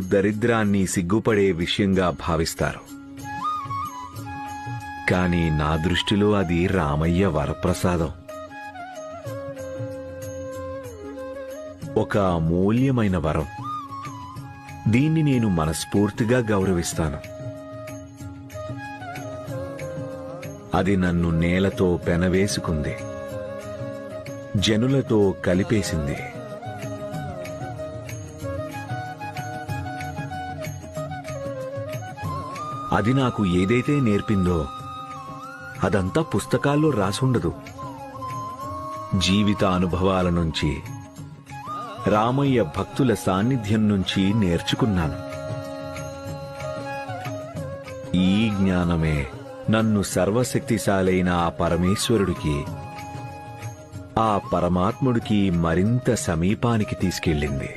దరిద్రాన్ని సిగ్గుపడే విషయంగా భావిస్తారు. కానీ నా దృష్టిలో అది రామయ్య వరప్రసాదం. ఒక అమూల్యమైన వరం. దీన్ని నేను మనస్ఫూర్తిగా గౌరవిస్తాను. అది నన్ను నేలతో పెనవేసుకుంది. జనులతో కలిపేసింది. అది నాకు ఏదైతే నేర్పిందో అదంతా పుస్తకాల్లో రాసుండదు. జీవిత అనుభవాల నుంచి రామయ్య భక్తుల సాన్నిధ్యం నుంచి నేర్చుకున్నాను. ఈ జ్ఞానమే నన్ను సర్వశక్తిశాలైన ఆ పరమేశ్వరుడికి ఆ పరమాత్ముడికి మరింత సమీపానికి తీసుకెళ్ళింది.